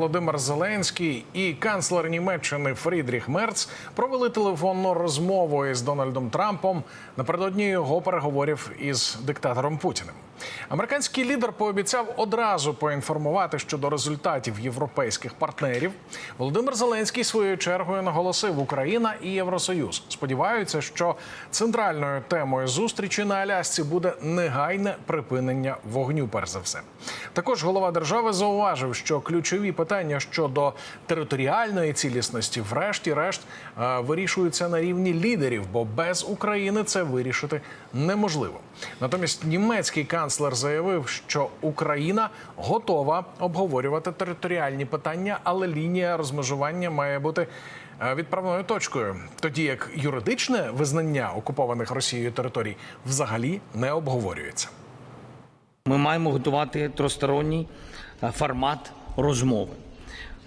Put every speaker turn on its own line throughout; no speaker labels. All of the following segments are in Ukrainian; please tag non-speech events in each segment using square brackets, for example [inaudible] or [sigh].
Володимир Зеленський і канцлер Німеччини Фрідріх Мерц провели телефонну розмову із Дональдом Трампом напередодні його переговорів із диктатором Путіним. Американський лідер пообіцяв одразу поінформувати щодо результатів європейських партнерів. Володимир Зеленський своєю чергою наголосив, Україна і Євросоюз сподіваються, що центральною темою зустрічі на Алясці буде негайне припинення вогню. Перш за все, також голова держави зауважив, що ключові питання щодо територіальної цілісності, врешті-решт, е, вирішуються на рівні лідерів, бо без України це вирішити неможливо. Натомість німецький канцлер заявив, що Україна готова обговорювати територіальні питання, але лінія розмежування має бути е, відправною точкою, тоді як юридичне визнання окупованих Росією територій взагалі не обговорюється.
Ми маємо готувати тросторонній е, формат розмови.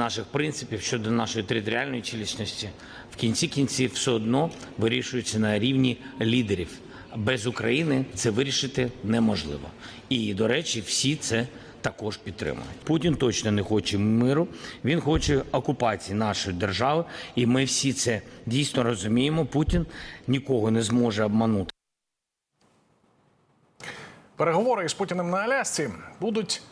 наших принципів, щодо нашої територіальної цілісності, в кінці кінців все одно вирішується на рівні лідерів. Без України це вирішити неможливо. І, до речі, всі це також підтримують. Путін точно не хоче миру. Він хоче окупації нашої держави, і ми всі це дійсно розуміємо. Путін нікого не зможе обманути.
Переговори із Путіним на Алясці будуть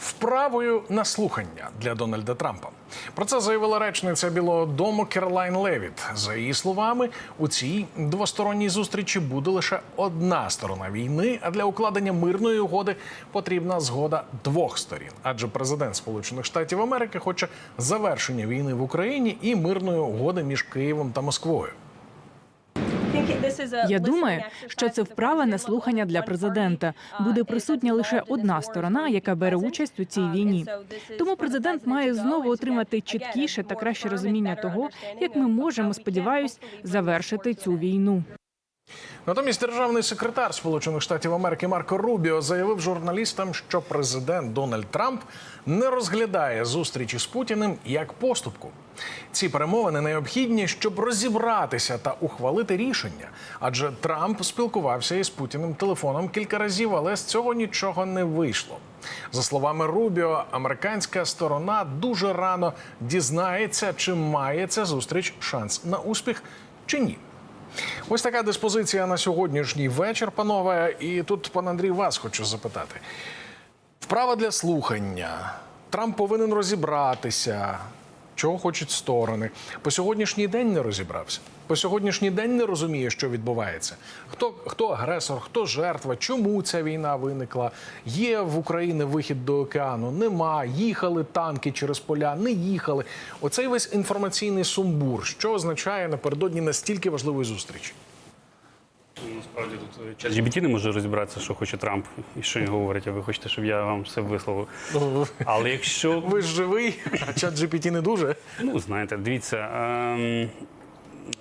вправою на слухання для Дональда Трампа. Про це заявила речниця Білого Дому Керолайн Левіт. За її словами, у цій двосторонній зустрічі буде лише одна сторона війни, а для укладення мирної угоди потрібна згода двох сторін. Адже президент Сполучених Штатів Америки хоче завершення війни в Україні і мирної угоди між Києвом та Москвою.
Я думаю, що це вправа на слухання для президента. Буде присутня лише одна сторона, яка бере участь у цій війні. Тому президент має знову отримати чіткіше та краще розуміння того, як ми можемо, сподіваюсь, завершити цю війну.
Натомість державний секретар Сполучених Штатів Америки Марко Рубіо заявив журналістам, що президент Дональд Трамп не розглядає зустрічі з Путіним як поступку. Ці перемовини необхідні, щоб розібратися та ухвалити рішення. Адже Трамп спілкувався із Путіним телефоном кілька разів, але з цього нічого не вийшло. За словами Рубіо, американська сторона дуже рано дізнається, чи має ця зустріч шанс на успіх чи ні. Ось така диспозиція на сьогоднішній вечір, панове. І тут, пан Андрій, вас хочу запитати. Вправа для слухання. Трамп повинен розібратися, чого хочуть сторони. По сьогоднішній день не розібрався. По сьогоднішній день не розуміє, що відбувається. Хто, хто агресор, хто жертва, чому ця війна виникла? Є в Україні вихід до океану? Нема. Їхали танки через поля, не їхали. Оцей весь інформаційний сумбур, що означає напередодні настільки важливої зустрічі.
Насправді тут чат GBT не може розібратися, що хоче Трамп і що він говорить, а ви хочете, щоб я вам все висловив. [laughs] Але якщо
Ви ж живий, а чат GPT не дуже.
ну знаєте, дивіться. Ем...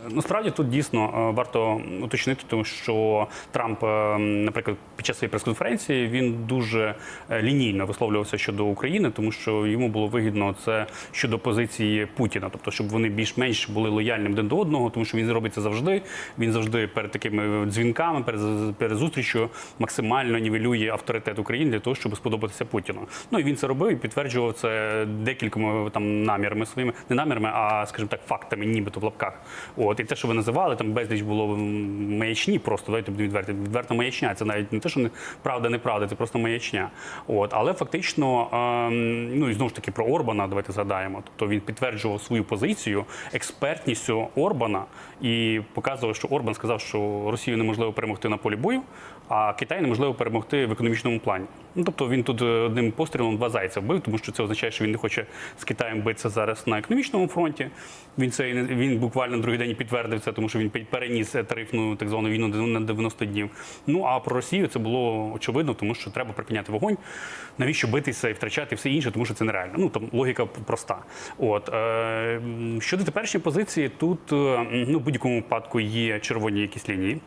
Насправді тут дійсно е, варто уточнити, тому що Трамп, е, наприклад, під час своєї прес-конференції він дуже е, лінійно висловлювався щодо України, тому що йому було вигідно це щодо позиції Путіна, тобто щоб вони більш-менш були лояльним один до одного, тому що він робить це завжди. Він завжди перед такими дзвінками, перед зустрічю максимально нівелює авторитет України для того, щоб сподобатися Путіну. Ну і він це робив і підтверджував це декількома там намірами своїми, не намірами, а скажімо так, фактами, нібито в лапках. От і те, що ви називали, там безліч було маячні, просто давайте будемо відверти. Відверта маячня. Це навіть не те, що не правда, неправда, це просто маячня. От, але фактично, ем, ну і знову ж таки про Орбана, давайте згадаємо. Тобто він підтверджував свою позицію експертністю Орбана і показував, що Орбан сказав, що Росію неможливо перемогти на полі бою, а Китай неможливо перемогти в економічному плані. Ну тобто він тут е, одним пострілом два зайця вбив, тому що це означає, що він не хоче з Китаєм битися зараз на економічному фронті. Він це він буквально другий день підтвердив це, тому що він переніс тарифну так звану війну на 90 днів. Ну а про Росію це було очевидно, тому що треба припиняти вогонь. Навіщо битися і втрачати все інше, тому що це нереально. Ну там логіка проста. От е, щодо теперішньої позиції, тут е, ну будь-якому випадку є червоні якісь лінії.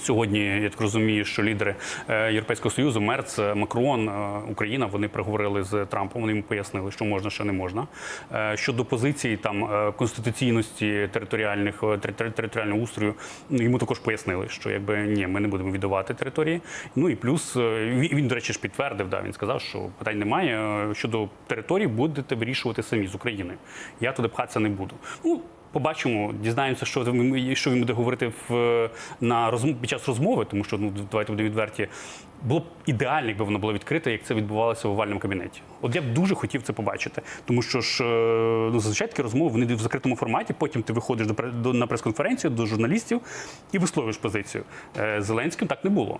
Сьогодні я так розумію, що лідери е, Європейського союзу, Мерц, е, Макрон, е, Україна, вони переговорили з Трампом. Вони йому пояснили, що можна, що не можна. Щодо позиції там конституційності територіальних територіального устрою, ну, йому також пояснили, що якби ні, ми не будемо віддавати території. Ну і плюс він, до речі, ж підтвердив. Да, він сказав, що питань немає. Щодо територій будете вирішувати самі з України. Я туди пхатися не буду. Ну Побачимо, дізнаємося, що що він буде говорити в на розмов під час розмови, тому що ну давайте будемо відверті. Було б ідеально, якби воно було відкрите, як це відбувалося в овальному кабінеті. От я б дуже хотів це побачити, тому що ж е, ну зазвичай такі розмови вони в закритому форматі. Потім ти виходиш до, до на прес-конференцію до журналістів і висловлюєш позицію. Е, Зеленським так не було.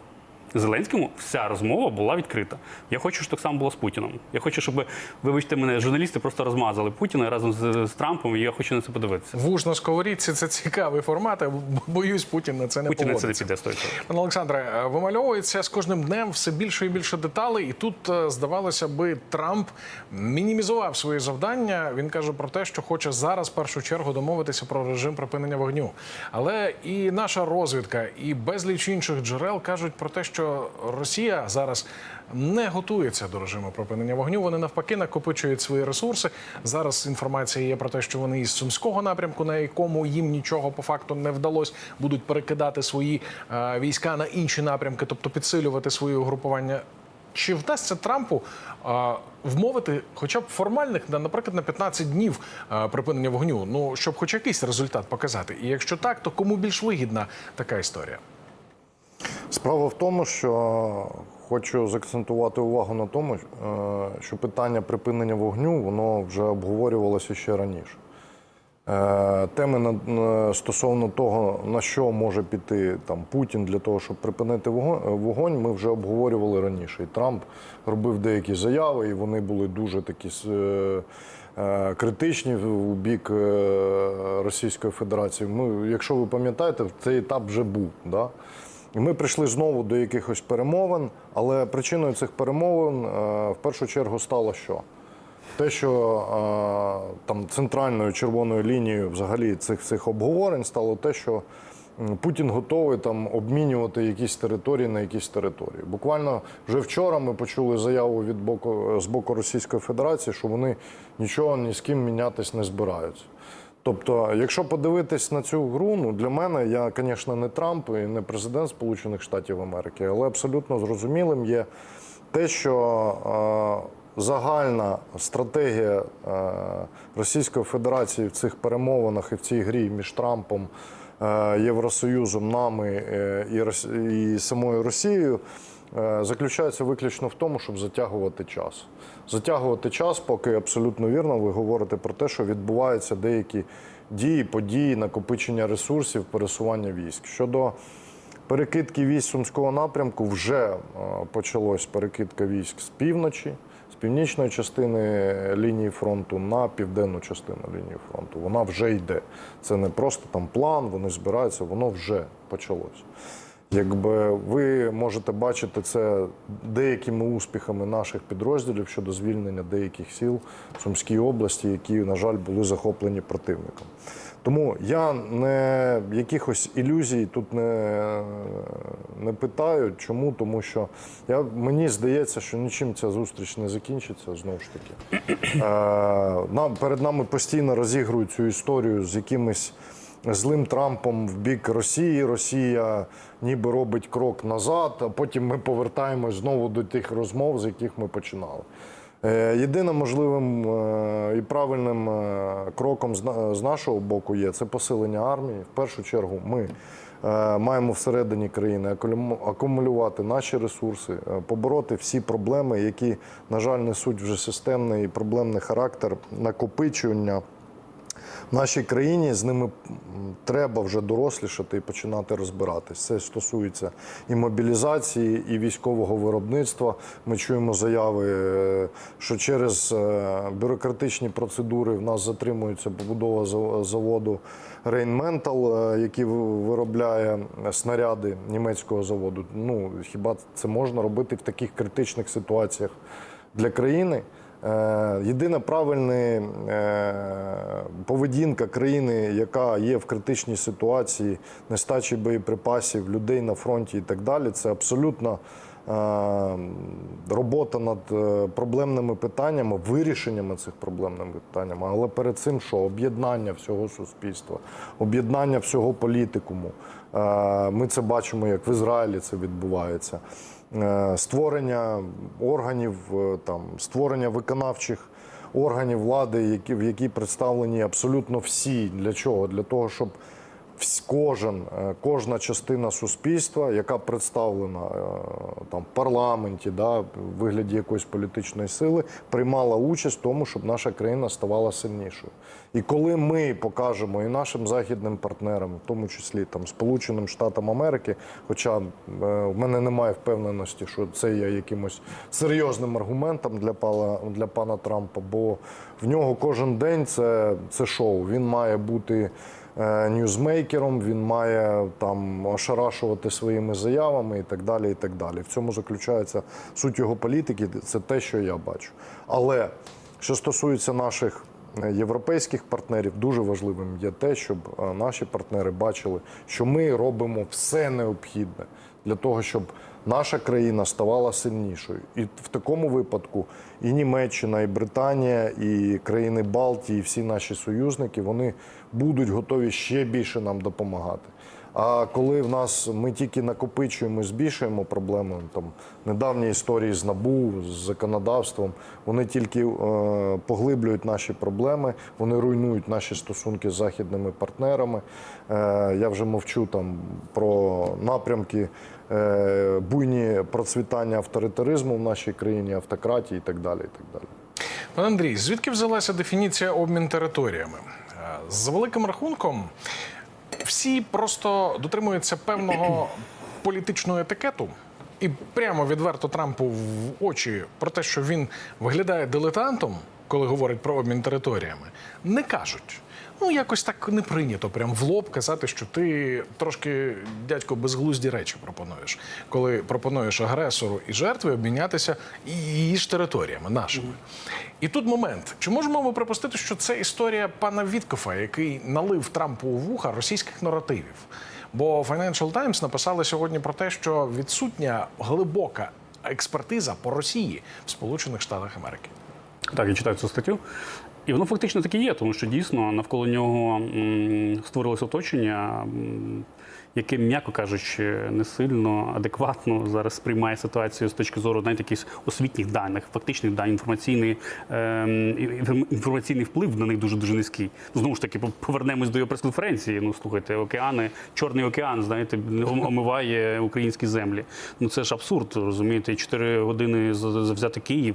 Зеленському вся розмова була відкрита. Я хочу, щоб так само було з Путіном. Я хочу, щоб, вибачте мене, журналісти просто розмазали Путіна разом з, з Трампом, і я хочу на це подивитися.
Вуж на сковорідці це цікавий формат. а боюсь, Путін на це не
Путін на це не піде стоїть.
Пане Олександре, е, вимальовується з кожним днем все більше і більше деталей, і тут е, здавалося би, Трамп мінімізував свої завдання. Він каже про те, що хоче зараз в першу чергу домовитися про режим припинення вогню. Але і наша розвідка, і безліч інших джерел кажуть про те, що Росія зараз не готується до режиму припинення вогню. Вони навпаки накопичують свої ресурси. Зараз інформація є про те, що вони із сумського напрямку, на якому їм нічого по факту не вдалося, будуть перекидати свої е, війська на інші напрямки, тобто підсилювати свої угрупування. Чи вдасться Трампу е, вмовити, хоча б формальних, на- наприклад, на 15 днів е, припинення вогню? Ну щоб хоч якийсь результат показати? І якщо так, то кому більш вигідна така історія?
Справа в тому, що хочу заакцентувати увагу на тому, е, що питання припинення вогню воно вже обговорювалося ще раніше. Е, Теми стосовно того, на що може піти там Путін для того, щоб припинити вогонь, ми вже обговорювали раніше. І Трамп робив деякі заяви, і вони були дуже такі е, критичні у бік Російської Федерації. Ми, якщо ви пам'ятаєте, цей етап вже був. Да? І ми прийшли знову до якихось перемовин, але причиною цих перемовин е, в першу чергу стало що? Те, що е, там центральною червоною лінією взагалі цих цих обговорень стало те, що Путін готовий там обмінювати якісь території на якісь території. Буквально вже вчора ми почули заяву від боку з боку Російської Федерації, що вони нічого ні з ким мінятись не збираються. Тобто, якщо подивитись на цю гру, ну для мене я, звісно, не Трамп і не президент Сполучених Штатів Америки, але абсолютно зрозумілим є те, що е, загальна стратегія е, Російської Федерації в цих перемовинах і в цій грі між Трампом, е, Євросоюзом, нами е, і, і самою Росією. Е, Заключається виключно в тому, щоб затягувати час. Затягувати час, поки абсолютно вірно ви говорите про те, що відбуваються деякі дії, події, накопичення ресурсів, пересування військ. Щодо перекидки військ Сумського напрямку, вже е, почалось перекидка військ з півночі, з північної частини лінії фронту на південну частину лінії фронту. Вона вже йде. Це не просто там план, вони збираються, воно вже почалось. Якби ви можете бачити це деякими успіхами наших підрозділів щодо звільнення деяких сіл в Сумській області, які, на жаль, були захоплені противником. Тому я не якихось ілюзій тут не, не питаю. Чому? Тому що я, мені здається, що нічим ця зустріч не закінчиться знову ж таки. Е, нам, перед нами постійно розігрують цю історію з якимись злим Трампом в бік Росії. Росія ніби робить крок назад, а потім ми повертаємось знову до тих розмов, з яких ми починали. Е, Єдиним можливим е, і правильним е, кроком з нашого боку є це посилення армії. В першу чергу ми маємо всередині країни акумулю- акумулювати наші ресурси, побороти всі проблеми, які, на жаль, несуть вже системний і проблемний характер накопичування в нашій країні з ними треба вже дорослішати і починати розбиратись. Це стосується і мобілізації, і військового виробництва. Ми чуємо заяви, е, що через е, бюрократичні процедури в нас затримується побудова заводу е, який виробляє снаряди німецького заводу. Ну хіба це можна робити в таких критичних ситуаціях для країни? Е, Єдина правильна е, поведінка країни, яка є в критичній ситуації, нестачі боєприпасів, людей на фронті і так далі, це абсолютно е, робота над проблемними питаннями, вирішеннями цих проблемних питаннями. Але перед цим що? Об'єднання всього суспільства, об'єднання всього політикуму. Ми це бачимо, як в Ізраїлі це відбувається. Е, Створення органів, е, там, створення виконавчих органів влади, які, в які представлені абсолютно всі. Для чого? Для того, щоб кожен, е, кожна частина суспільства, яка представлена е, там, в парламенті, да, в вигляді якоїсь політичної сили, приймала участь в тому, щоб наша країна ставала сильнішою. І коли ми покажемо і нашим західним партнерам, в тому числі там, Сполученим Штатам Америки, хоча е, в мене немає впевненості, що це є якимось серйозним аргументом для пана, для пана Трампа, бо в нього кожен день це, це шоу. Він має бути ньюзмейкером, він має там ошарашувати своїми заявами і так далі. І так далі. В цьому заключається суть його політики. Це те, що я бачу. Але що стосується наших е, європейських партнерів, дуже важливим є те, щоб е, наші партнери бачили, що ми робимо все необхідне для того, щоб наша країна ставала сильнішою. І в такому випадку і Німеччина, і Британія, і країни Балтії, і всі наші союзники вони будуть готові ще більше нам допомагати. А коли в нас ми тільки накопичуємо, збільшуємо проблеми, там недавні історії з НАБУ, з законодавством, вони тільки е, поглиблюють наші проблеми, вони руйнують наші стосунки з західними партнерами. Е, я вже мовчу там про напрямки буйні процвітання авторитаризму в нашій країні, автократії і так далі. І так далі.
Пане Андрій, звідки взялася дефініція обмін територіями? Е, За великим рахунком, всі просто дотримуються певного політичного етикету. І прямо відверто Трампу в очі про те, що він виглядає дилетантом, коли говорить про обмін територіями, не кажуть. Ну, якось так не прийнято прям в лоб казати, що ти трошки дядько безглузді речі пропонуєш, коли пропонуєш агресору і жертві обмінятися її ж територіями нашими. І тут момент: чи можемо ми припустити, що це історія пана Віткофа, який налив Трампу у вуха російських наративів? Бо Financial Times написали сьогодні про те, що відсутня глибока експертиза по Росії в Сполучених Штатах Америки.
Так, я читаю цю статтю. І воно фактично таки є, тому що дійсно навколо нього м, створилося оточення, яке, м'яко кажучи, не сильно адекватно зараз сприймає ситуацію з точки зору навіть якихось освітніх даних, фактичних даних, інформаційний, ем, інформаційний вплив на них дуже дуже низький. Знову ж таки, по- повернемось до його прес-конференції. Ну слухайте, океани, Чорний океан, знаєте, омиває українські землі. Ну це ж абсурд, розумієте, чотири години з- з- Київ.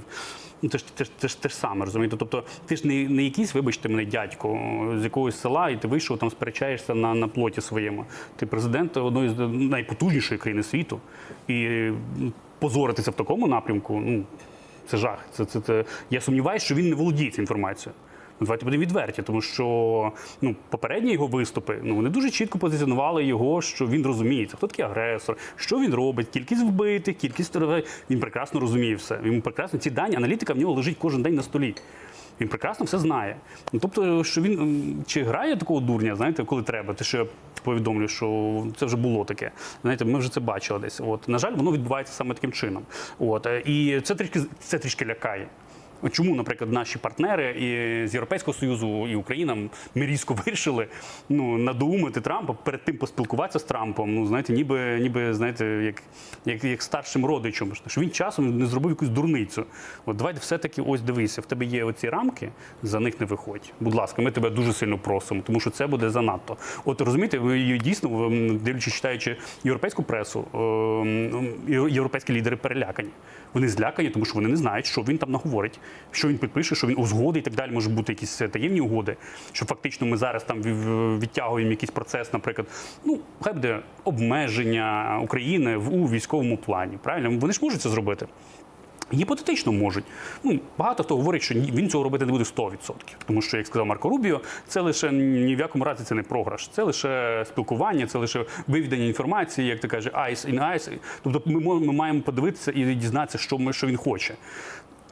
Ну, це ж те, ж- те, ж- те ж саме, розумієте? Тобто, ти ж не, не якийсь, вибачте мене, дядько з якогось села, і ти вийшов там сперечаєшся на, на плоті своєму. Ти президент одної з найпотужнішої країни світу. І позоритися в такому напрямку, ну це жах. Це, це, це... Я сумніваюся, що він не володіє цією інформацією. Давайте будемо відверті, тому що ну, попередні його виступи ну, вони дуже чітко позиціонували його, що він розуміється, хто такий агресор, що він робить, кількість вбитих, кількість. Він прекрасно розуміє все. Він прекрасно ці дані, аналітика в нього лежить кожен день на столі. Він прекрасно все знає. Ну, тобто, що він чи грає такого дурня, знаєте, коли треба, те, що я повідомлю, що це вже було таке. Знаєте, ми вже це бачили десь. От на жаль, воно відбувається саме таким чином. От е, і це трішки це трішки лякає. Чому, наприклад, наші партнери і з Європейського Союзу і Україна ми різко [laughs] вирішили ну, надоумити Трампа, перед тим поспілкуватися з Трампом, ну знаєте, ніби, ніби знаєте, як, як, як старшим родичем, що він часом не зробив якусь дурницю. От давайте все-таки ось дивися, в тебе є оці рамки, за них не виходь. Будь ласка, ми тебе дуже сильно просимо, тому що це буде занадто. От розумієте, ви дійсно, дивлячись, читаючи європейську пресу, ем, європейські лідери перелякані. Вони злякані, тому що вони не знають, що він там наговорить, що він підпише, що він узгодить і так далі. Може бути якісь таємні угоди. Що фактично ми зараз там відтягуємо якийсь процес, наприклад, ну хай буде обмеження України у військовому плані. Правильно, вони ж можуть це зробити. Гіпотетично можуть. Ну, багато хто говорить, що він цього робити не буде 100%. Тому що, як сказав Марко Рубіо, це лише ні в якому разі це не програш. Це лише спілкування, це лише вивідення інформації, як ти кажеш, eyes in eyes. Тобто ми, ми маємо подивитися і дізнатися, що, ми, що він хоче.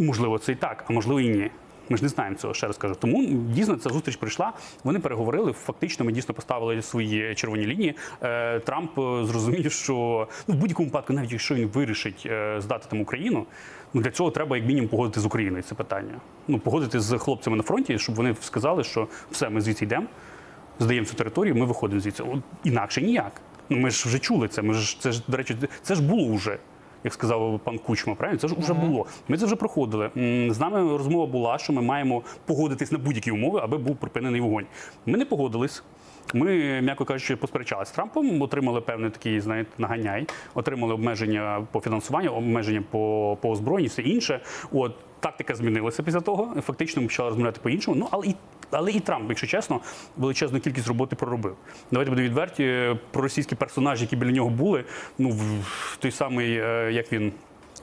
Можливо, це і так, а можливо і ні. Ми ж не знаємо цього, ще раз кажу. Тому дійсно ця зустріч прийшла. Вони переговорили. Фактично, ми дійсно поставили свої червоні лінії. Е, Трамп е, зрозумів, що ну в будь-якому випадку, навіть якщо він вирішить е, здати там Україну, ну для цього треба як мінімум погодити з Україною це питання. Ну погодити з хлопцями на фронті, щоб вони сказали, що все, ми звідси йдемо, здаємо цю територію, ми виходимо звідси. От, інакше ніяк. Ну ми ж вже чули це. Ми ж це ж до речі, це ж було вже. Як сказав пан Кучма, правильно? Це ж вже було. Ми це вже проходили. З нами розмова була, що ми маємо погодитись на будь-які умови, аби був припинений вогонь. Ми не погодились. Ми, м'яко кажучи, посперечалися з Трампом, отримали певний такий, знаєте, наганяй, отримали обмеження по фінансуванню, обмеження по, по озброєнню, все інше. От тактика змінилася після того. Фактично ми почали розмовляти по-іншому. Ну але і але і Трамп, якщо чесно, величезну кількість роботи проробив. Давайте будемо відверті. Проросійські персонажі, які біля нього були, ну в той самий, е, як він.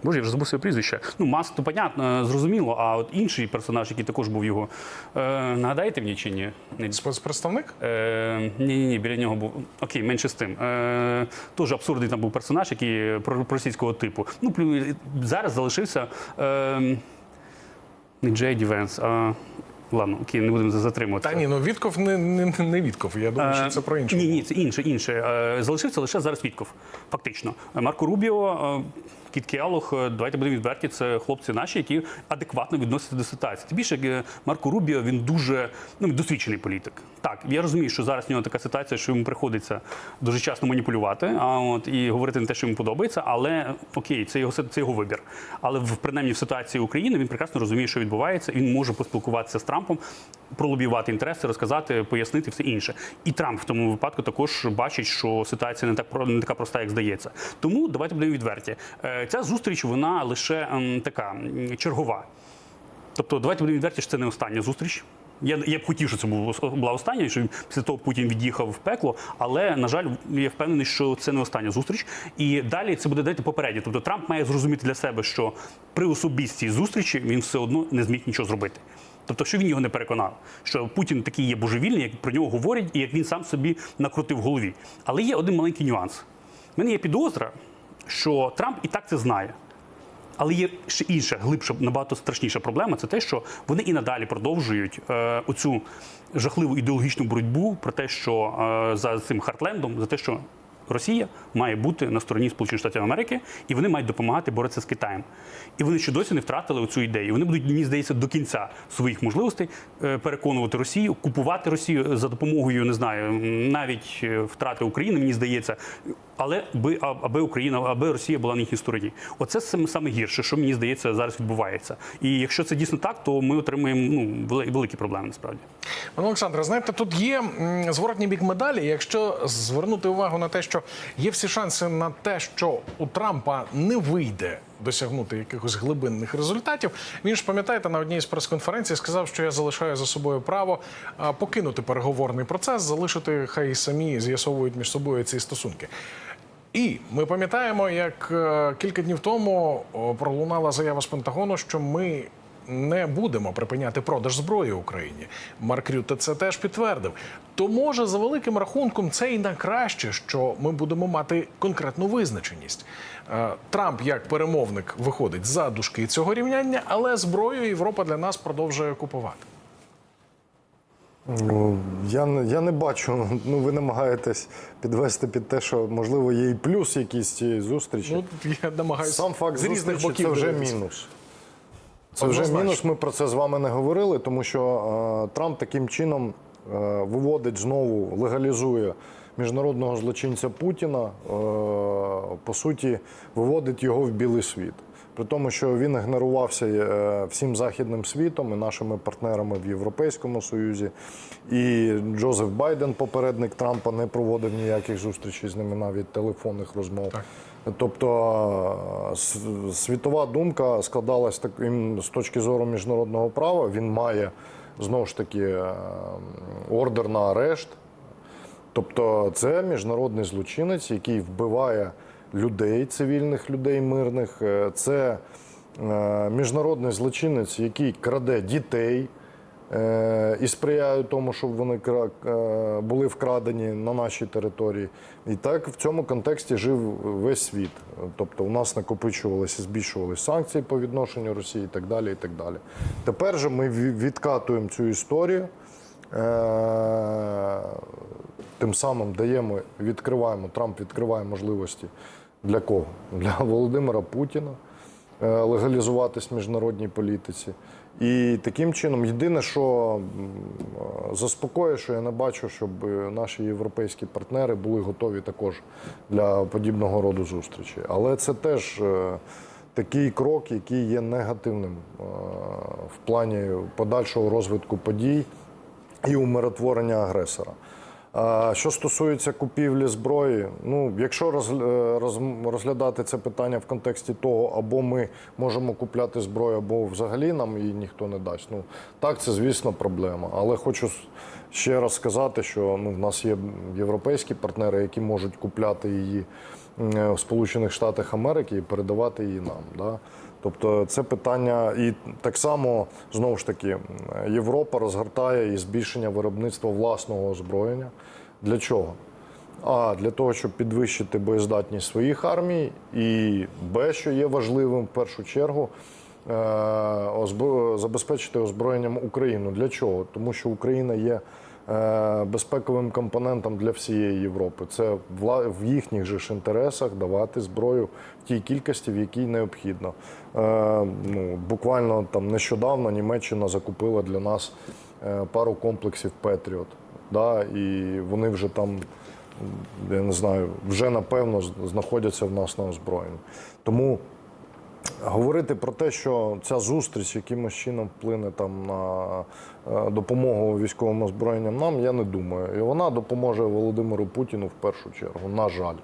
Боже, я вже забув своє прізвище. Ну, Маск, то понятно, зрозуміло. А от інший персонаж, який також був його. Е, нагадаєте мені чи ні? Не
Спецпредставник?
Е, ні, ні, ні, біля нього був. Окей, менше з тим. Е, Теж абсурдний там був персонаж, який про- російського типу. Ну, зараз залишився е, не Джей Дівенс, а. Ладно, окей, не будемо затримувати.
Та ні, ну Вітков не, не, не Вітков. Я думаю, що це про інше.
Ні, ні, це інше, інше. Е, Залишився лише зараз Вітков, фактично. Марко Рубіо, е, Кіт Келох, е, давайте будемо відверті, це хлопці наші, які адекватно відносяться до ситуації. Тим більше, е, Марко Рубіо, він дуже ну, досвідчений політик. Так, я розумію, що зараз в нього така ситуація, що йому приходиться дуже часто маніпулювати, а от і говорити не те, що йому подобається, але окей, це його це його вибір. Але в принаймні в ситуації України він прекрасно розуміє, що відбувається. Він може поспілкуватися з Трампом, пролобіювати інтереси, розказати, пояснити все інше. І Трамп в тому випадку також бачить, що ситуація не так не така проста, як здається. Тому давайте будемо відверті. Ця зустріч вона лише ем, така чергова. Тобто, давайте будемо відверті, що це не остання зустріч. Я, я б хотів, щоб це був- була остання, що після того Путін від'їхав в пекло. Але на жаль, я впевнений, що це не остання зустріч. І далі це буде дати попередньо. Тобто Трамп має зрозуміти для себе, що при особистій зустрічі він все одно не зміг нічого зробити. Тобто, що він його не переконав, що Путін такий є божевільний, як про нього говорять, і як він сам собі накрутив голові. Але є один маленький нюанс. У мене є підозра, що Трамп і так це знає. Але є ще інша, глибша, набагато страшніша проблема це те, що вони і надалі продовжують е, оцю жахливу ідеологічну боротьбу про те, що е, за цим Хартлендом, за те, що Росія має бути на стороні Сполучених Штатів Америки, і вони мають допомагати боротися з Китаєм. І вони ще досі не втратили цю ідею. Вони будуть, мені здається, до кінця своїх можливостей е, переконувати Росію, купувати Росію за допомогою, не знаю, навіть е, втрати України, мені здається. Але би аби Україна, аби Росія була на їхній стороні. Оце саме гірше, що мені здається зараз відбувається. І якщо це дійсно так, то ми отримаємо ну великі проблеми насправді.
Пане Олександре, знаєте, тут є зворотній бік медалі. Якщо звернути увагу на те, що є всі шанси на те, що у Трампа не вийде досягнути якихось глибинних результатів. Він ж пам'ятаєте, на одній з прес-конференцій сказав, що я залишаю за собою право покинути переговорний процес, залишити хай самі з'ясовують між собою ці стосунки. І ми пам'ятаємо, як е, кілька днів тому пролунала заява з Пентагону, що ми не будемо припиняти продаж зброї Україні. Марк Рюте це теж підтвердив. То може за великим рахунком це і на краще, що ми будемо мати конкретну визначеність. Е, Трамп як перемовник виходить за дужки цього рівняння, але зброю Європа для нас продовжує купувати.
Ну, я, не- я не бачу. Ну, ви намагаєтесь підвести під те, що можливо є і плюс якийсь цієї зустрічі.
Ну я намагаюся
Сам факт
з різних боків
це вже
дивитися.
мінус. Це вже мінус. Ми про це з вами не говорили, тому що е, Трамп таким чином е, виводить знову, легалізує міжнародного злочинця Путіна, е, по суті, виводить його в білий світ. При тому, що він ігнорувався всім західним світом і нашими партнерами в Європейському Союзі. І Джозеф Байден, попередник Трампа, не проводив ніяких зустрічей з ними, навіть телефонних розмов. Тобто світова думка складалась таким з точки зору міжнародного права. Він має знову ж таки е, ордер на арешт. Тобто це міжнародний злочинець, який вбиває людей, цивільних людей мирних. Е, Це е, міжнародний злочинець, який краде дітей і сприяє тому, щоб вони е, були вкрадені на нашій території. І так в цьому контексті жив весь світ. Тобто у нас накопичувалися, збільшувалися санкції по відношенню Росії і так далі. І так далі. Тепер же ми відкатуємо цю історію. Е, Тим самим даємо, відкриваємо, Трамп відкриває можливості для кого? Для [laughs] Володимира Путіна е, легалізуватись в міжнародній політиці. І таким чином, єдине, що е, заспокоює, що я не бачу, щоб е, наші європейські партнери були готові також для подібного роду зустрічі. Але це теж е, такий крок, який є негативним в плані подальшого розвитку подій і умиротворення агресора. Що стосується купівлі зброї, ну якщо е, розглядати це питання в контексті того, або ми можемо купляти зброю, або взагалі нам її ніхто не дасть. Ну так, це звісно проблема. Але хочу ще раз сказати, що ну в нас є європейські партнери, які можуть купляти її в Сполучених Штатах Америки і передавати її нам. Да? Тобто це питання, і так само знову ж таки Європа розгортає і збільшення виробництва власного озброєння. Для чого? А для того, щоб підвищити боєздатність своїх армій, і Б, що є важливим в першу чергу, е, забезпечити озброєнням Україну. Для чого? Тому що Україна є безпековим компонентом для всієї Європи. Це в їхніх же ж інтересах давати зброю в тій кількості, в якій необхідно. Е, Ну, буквально там нещодавно Німеччина закупила для нас е, пару комплексів Петріот. Да, і вони вже там, я не знаю, вже напевно знаходяться в нас на озброєнні. Тому говорити про те, що ця зустріч якимось чином вплине там на е, допомогу військовим озброєнням нам, я не думаю. І вона допоможе Володимиру Путіну в першу чергу, на жаль.